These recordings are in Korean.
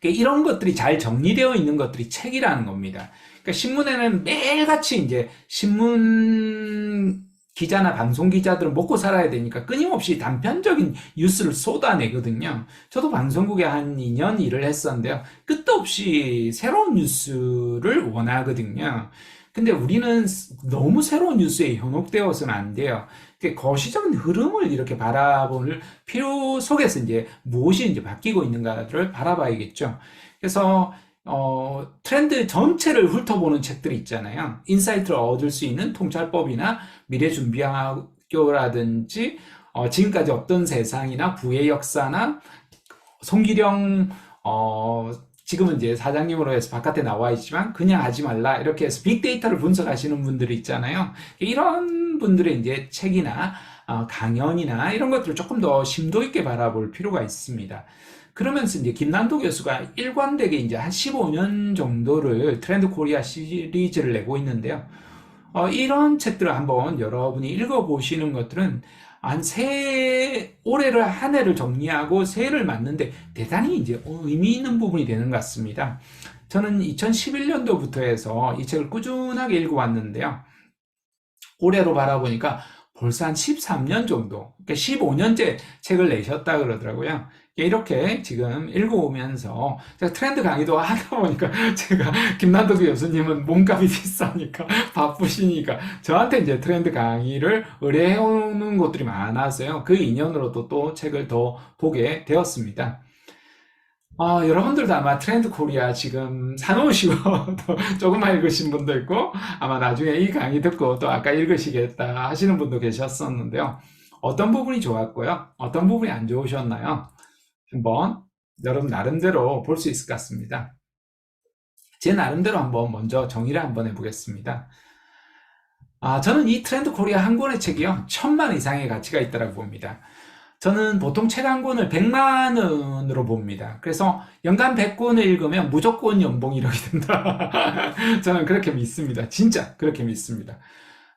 그러니까 이런 것들이 잘 정리되어 있는 것들이 책이라는 겁니다. 그러니까 신문에는 매일같이 이제 신문 기자나 방송 기자들은 먹고 살아야 되니까 끊임없이 단편적인 뉴스를 쏟아내거든요. 저도 방송국에 한 2년 일을 했었는데요. 끝도 없이 새로운 뉴스를 원하거든요. 근데 우리는 너무 새로운 뉴스에 현혹되어서는 안 돼요. 거시적인 흐름을 이렇게 바라볼 필요 속에서 이제 무엇이 이제 바뀌고 있는가를 바라봐야겠죠. 그래서 어, 트렌드 전체를 훑어보는 책들이 있잖아요. 인사이트를 얻을 수 있는 통찰법이나 미래 준비학교라든지 어, 지금까지 어떤 세상이나 부의 역사나 송기령 어, 지금은 이제 사장님으로 해서 바깥에 나와 있지만 그냥 하지 말라 이렇게 해서 빅데이터를 분석하시는 분들이 있잖아요. 이런 분들의 이제 책이나 어, 강연이나 이런 것들을 조금 더 심도 있게 바라볼 필요가 있습니다. 그러면서 이제 김난도 교수가 일관되게 이제 한 15년 정도를 트렌드 코리아 시리즈를 내고 있는데요. 어, 이런 책들을 한번 여러분이 읽어보시는 것들은 한 새, 올해를 한 해를 정리하고 새해를 맞는데 대단히 이제 의미 있는 부분이 되는 것 같습니다. 저는 2011년도부터 해서 이 책을 꾸준하게 읽어왔는데요. 올해로 바라보니까 벌써 한 13년 정도, 그러니까 15년째 책을 내셨다 그러더라고요. 이렇게 지금 읽어오면서 제가 트렌드 강의도 하다 보니까 제가 김난도 교수님은 몸값이 비싸니까 바쁘시니까 저한테 이제 트렌드 강의를 의뢰해오는 곳들이 많아서요. 그 인연으로도 또 책을 더 보게 되었습니다. 아, 여러분들도 아마 트렌드 코리아 지금 사놓으시고 또 조금만 읽으신 분도 있고 아마 나중에 이 강의 듣고 또 아까 읽으시겠다 하시는 분도 계셨었는데요. 어떤 부분이 좋았고요. 어떤 부분이 안 좋으셨나요? 한번 여러분 나름대로 볼 수 있을 것 같습니다. 제 나름대로 한번 먼저 정의를 한번 해보겠습니다. 아, 저는 이 트렌드 코리아 한 권의 책이요. 천만 이상의 가치가 있다고 봅니다. 저는 보통 책 한 권을 100만 원으로 봅니다. 그래서 연간 100권을 읽으면 무조건 연봉 1억이 된다. 저는 그렇게 믿습니다. 진짜 그렇게 믿습니다.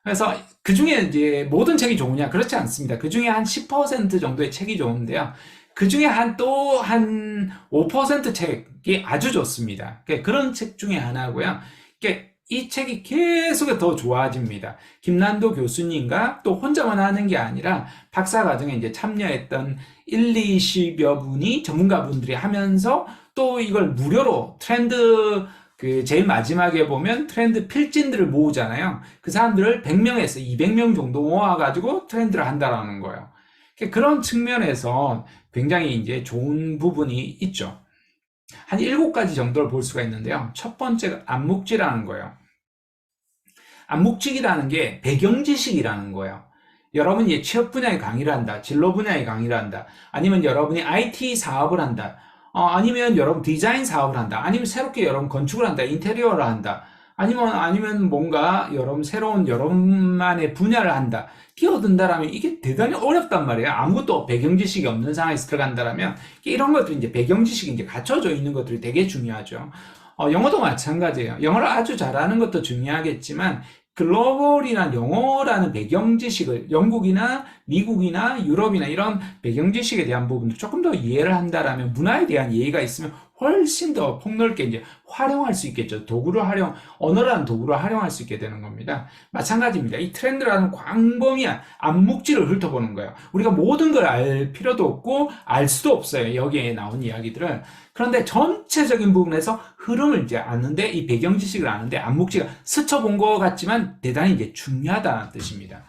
그래서 그 중에 이제 모든 책이 좋으냐? 그렇지 않습니다. 그 중에 한 10% 정도의 책이 좋은데요. 그 중에 한 또 한 5% 책이 아주 좋습니다. 그러니까 그런 책 중에 하나고요. 그러니까 이 책이 계속 더 좋아집니다. 김난도 교수님과 또 혼자만 하는 게 아니라 박사 과정에 이제 참여했던 1, 20여 분이 전문가분들이 하면서 또 이걸 무료로 트렌드 그 제일 마지막에 보면 트렌드 필진들을 모으잖아요. 그 사람들을 100명에서 200명 정도 모아가지고 트렌드를 한다라는 거예요. 그런 측면에서 굉장히 이제 좋은 부분이 있죠. 한 일곱 가지 정도를 볼 수가 있는데요. 첫 번째가 암묵지라는 거예요. 암묵직이라는 게 배경 지식이라는 거예요. 여러분이 취업 분야의 강의를 한다, 진로 분야의 강의를 한다, 아니면 여러분이 IT 사업을 한다, 어, 아니면 여러분 디자인 사업을 한다, 아니면 새롭게 여러분 건축을 한다, 인테리어를 한다, 아니면 아니면 뭔가 여러분 새로운 여러분만의 분야를 한다, 뛰어든다라면 이게 대단히 어렵단 말이에요. 아무것도 배경 지식이 없는 상황에서 들어간다라면 이런 것들이 이제 배경 지식이 이제 갖춰져 있는 것들이 되게 중요하죠. 어, 영어도 마찬가지예요. 영어를 아주 잘하는 것도 중요하겠지만 글로벌이나 영어라는 배경 지식을 영국이나 미국이나 유럽이나 이런 배경 지식에 대한 부분도 조금 더 이해를 한다라면 문화에 대한 이해가 있으면 훨씬 더 폭넓게 이제 활용할 수 있겠죠. 도구를 활용, 언어라는 도구를 활용할 수 있게 되는 겁니다. 마찬가지입니다. 이 트렌드라는 광범위한 암묵지를 훑어보는 거예요. 우리가 모든 걸 알 필요도 없고 알 수도 없어요. 여기에 나온 이야기들은. 그런데 전체적인 부분에서 흐름을 이제 아는데 이 배경 지식을 아는데 암묵지가 스쳐본 것 같지만 대단히 이제 중요하다는 뜻입니다.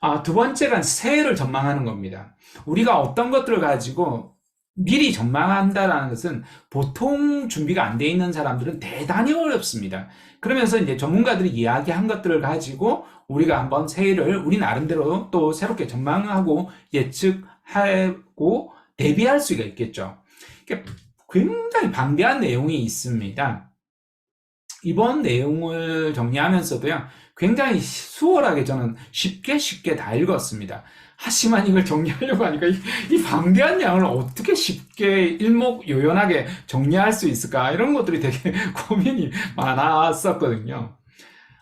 아, 두 번째가 새해를 전망하는 겁니다. 우리가 어떤 것들을 가지고 미리 전망한다라는 것은 보통 준비가 안 돼 있는 사람들은 대단히 어렵습니다. 그러면서 이제 전문가들이 이야기한 것들을 가지고 우리가 한번 새해를 우리 나름대로 또 새롭게 전망하고 예측하고 대비할 수가 있겠죠. 굉장히 방대한 내용이 있습니다. 이번 내용을 정리하면서도요, 굉장히 수월하게 저는 쉽게 쉽게 다 읽었습니다. 하지만 이걸 정리하려고 하니까 이, 이 방대한 양을 어떻게 쉽게 일목요연하게 정리할 수 있을까 이런 것들이 되게 고민이 많았었거든요.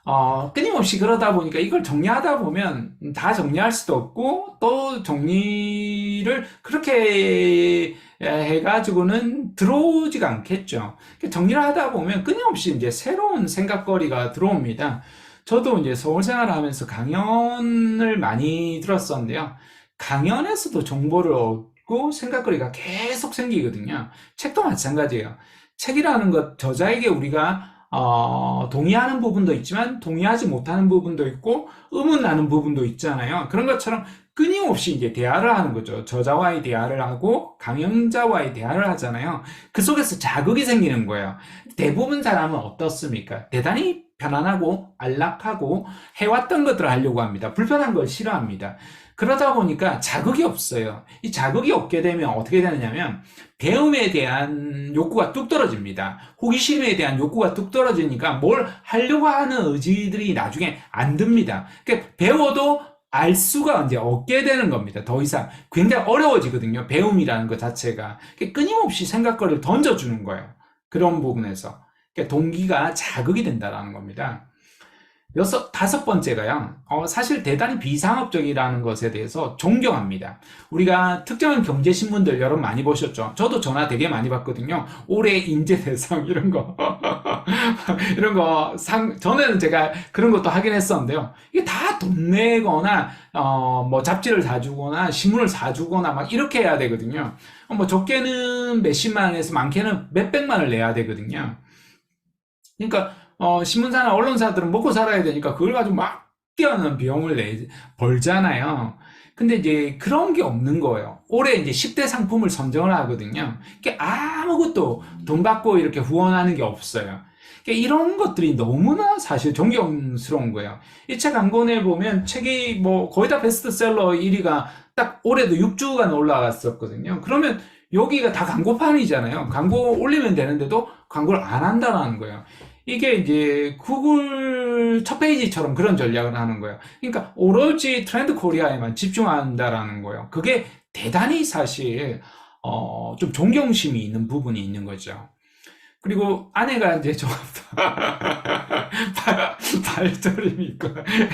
어, 끊임없이 그러다 보니까 이걸 정리하다 보면 다 정리할 수도 없고 또 정리를 그렇게 해가지고는 들어오지가 않겠죠. 정리를 하다 보면 끊임없이 이제 새로운 생각거리가 들어옵니다. 저도 이제 서울 생활을 하면서 강연을 많이 들었었는데요. 강연에서도 정보를 얻고 생각거리가 계속 생기거든요. 책도 마찬가지예요. 책이라는 것, 저자에게 우리가 어, 동의하는 부분도 있지만 동의하지 못하는 부분도 있고 의문나는 부분도 있잖아요. 그런 것처럼 끊임없이 이제 대화를 하는 거죠. 저자와의 대화를 하고 강연자와의 대화를 하잖아요. 그 속에서 자극이 생기는 거예요. 대부분 사람은 어떻습니까? 대단히 편안하고 안락하고 해왔던 것들을 하려고 합니다. 불편한 걸 싫어합니다. 그러다 보니까 자극이 없어요. 이 자극이 없게 되면 어떻게 되느냐면 배움에 대한 욕구가 뚝 떨어집니다. 호기심에 대한 욕구가 뚝 떨어지니까 뭘 하려고 하는 의지들이 나중에 안 듭니다. 그러니까 배워도 알 수가 이제 없게 되는 겁니다. 더 이상 굉장히 어려워지거든요. 배움이라는 것 자체가 그러니까 끊임없이 생각거리를 던져주는 거예요. 그런 부분에서 그러니까 동기가 자극이 된다라는 겁니다. 여섯, 다섯 번째가요, 어, 사실 대단히 비상업적이라는 것에 대해서 존경합니다. 우리가 특정한 경제신문들 여러분 많이 보셨죠? 저도 전화 되게 많이 받거든요. 올해 인재대상, 이런 거. 이런 거, 상, 전에는 제가 그런 것도 하긴 했었는데요. 이게 다 돈 내거나, 어, 뭐 잡지를 사주거나, 신문을 사주거나 막 이렇게 해야 되거든요. 어, 뭐 적게는 몇십만 원에서 많게는 몇백만을 내야 되거든요. 그러니까, 어, 신문사나 언론사들은 먹고 살아야 되니까 그걸 가지고 막 뛰어난 비용을 내, 벌잖아요. 근데 이제 그런 게 없는 거예요. 올해 이제 10대 상품을 선정을 하거든요. 그게 아무것도 돈 받고 이렇게 후원하는 게 없어요. 이런 것들이 너무나 사실 존경스러운 거예요. 이책한 권에 보면 책이 뭐 거의 다 베스트셀러 1위가 딱 올해도 6주간 올라갔었거든요. 그러면 여기가 다 광고판이잖아요. 광고 올리면 되는데도 광고를 안 한다는 거예요. 이게 이제 구글 첫 페이지처럼 그런 전략을 하는 거예요. 그러니까 오로지 트렌드 코리아에만 집중한다라는 거예요. 그게 대단히 사실 어, 좀 존경심이 있는 부분이 있는 거죠. 그리고 아내가 이제 좀 발저림이 있고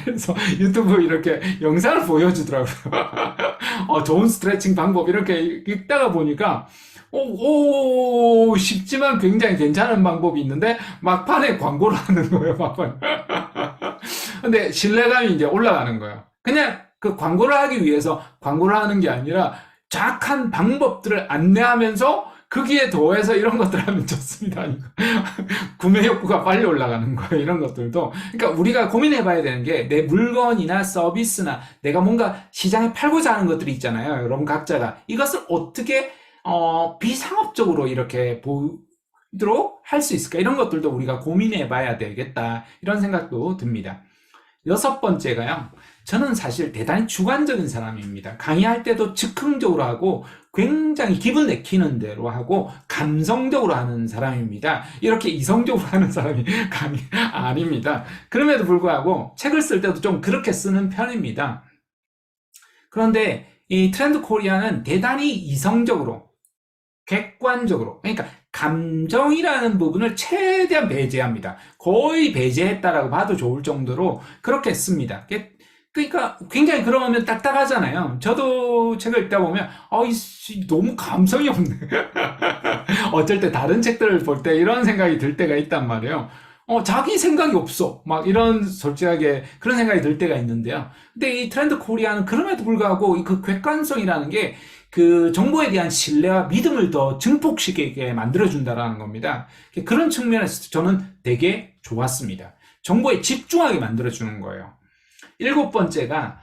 그래서 유튜브 이렇게 영상을 보여주더라고요. 어, 좋은 스트레칭 방법 이렇게 읽다가 보니까 오, 오, 쉽지만 굉장히 괜찮은 방법이 있는데 막판에 광고를 하는 거예요, 막판. 근데 신뢰감이 이제 올라가는 거예요. 그냥 그 광고를 하기 위해서 광고를 하는 게 아니라 정확한 방법들을 안내하면서 거기에 더해서 이런 것들 하면 좋습니다. 구매 욕구가 빨리 올라가는 거예요. 이런 것들도. 그러니까 우리가 고민해 봐야 되는 게 내 물건이나 서비스나 내가 뭔가 시장에 팔고자 하는 것들이 있잖아요. 여러분 각자가. 이것을 어떻게 어, 비상업적으로 이렇게 보이도록 할 수 있을까? 이런 것들도 우리가 고민해 봐야 되겠다. 이런 생각도 듭니다. 여섯 번째가요. 저는 사실 대단히 주관적인 사람입니다. 강의할 때도 즉흥적으로 하고 굉장히 기분 내키는 대로 하고 감성적으로 하는 사람입니다. 이렇게 이성적으로 하는 사람이 강의 아닙니다. 그럼에도 불구하고 책을 쓸 때도 좀 그렇게 쓰는 편입니다. 그런데 이 트렌드 코리아는 대단히 이성적으로 객관적으로 그러니까 감정이라는 부분을 최대한 배제합니다. 거의 배제했다라고 봐도 좋을 정도로 그렇게 씁니다. 그러니까 굉장히 그러면 딱딱하잖아요. 저도 책을 읽다 보면 어이 너무 감성이 없네. 어쩔 때 다른 책들을 볼 때 이런 생각이 들 때가 있단 말이에요. 어, 자기 생각이 없어. 막 이런 솔직하게 그런 생각이 들 때가 있는데요. 근데 이 트렌드 코리아는 그럼에도 불구하고 그 객관성이라는 게 그 정보에 대한 신뢰와 믿음을 더 증폭시키게 만들어준다라는 겁니다. 그런 측면에서 저는 되게 좋았습니다. 정보에 집중하게 만들어주는 거예요. 일곱 번째가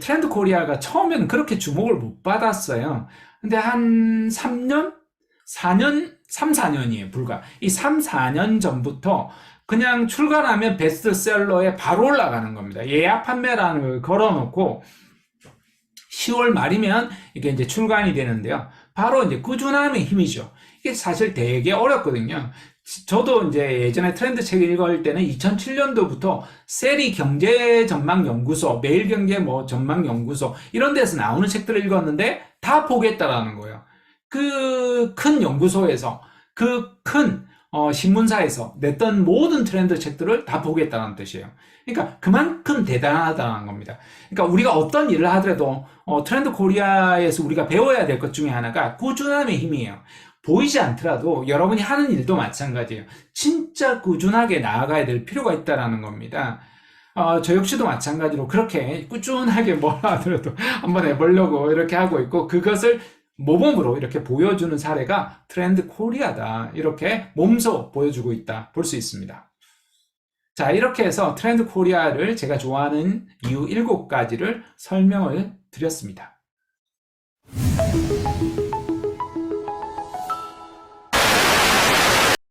트렌드 코리아가 처음에는 그렇게 주목을 못 받았어요. 근데 한 3년? 4년? 3, 4년이에요, 불과. 이 3, 4년 전부터 그냥 출간하면 베스트셀러에 바로 올라가는 겁니다. 예약 판매라는 걸 걸어놓고 10월 말이면 이게 이제 출간이 되는데요. 바로 이제 꾸준함의 힘이죠. 이게 사실 되게 어렵거든요. 저도 이제 예전에 트렌드 책 읽을 때는 2007년도부터 세리 경제 전망 연구소, 매일 경제 뭐 전망 연구소 이런 데서 나오는 책들을 읽었는데 다 포기했다라는 거예요. 그 큰 연구소에서 그큰 어, 신문사에서 냈던 모든 트렌드 책들을 다 보겠다는 뜻이에요. 그러니까 그만큼 대단하다는 겁니다. 그러니까 우리가 어떤 일을 하더라도 어, 트렌드 코리아에서 우리가 배워야 될 것 중에 하나가 꾸준함의 힘이에요. 보이지 않더라도 여러분이 하는 일도 마찬가지예요. 진짜 꾸준하게 나아가야 될 필요가 있다라는 겁니다. 어, 저 역시도 마찬가지로 그렇게 꾸준하게 뭘 하더라도 한번 해보려고 이렇게 하고 있고 그것을 모범으로 이렇게 보여주는 사례가 트렌드 코리아다. 이렇게 몸소 보여주고 있다. 볼 수 있습니다. 자, 이렇게 해서 트렌드 코리아를 제가 좋아하는 이유 7가지를 설명을 드렸습니다.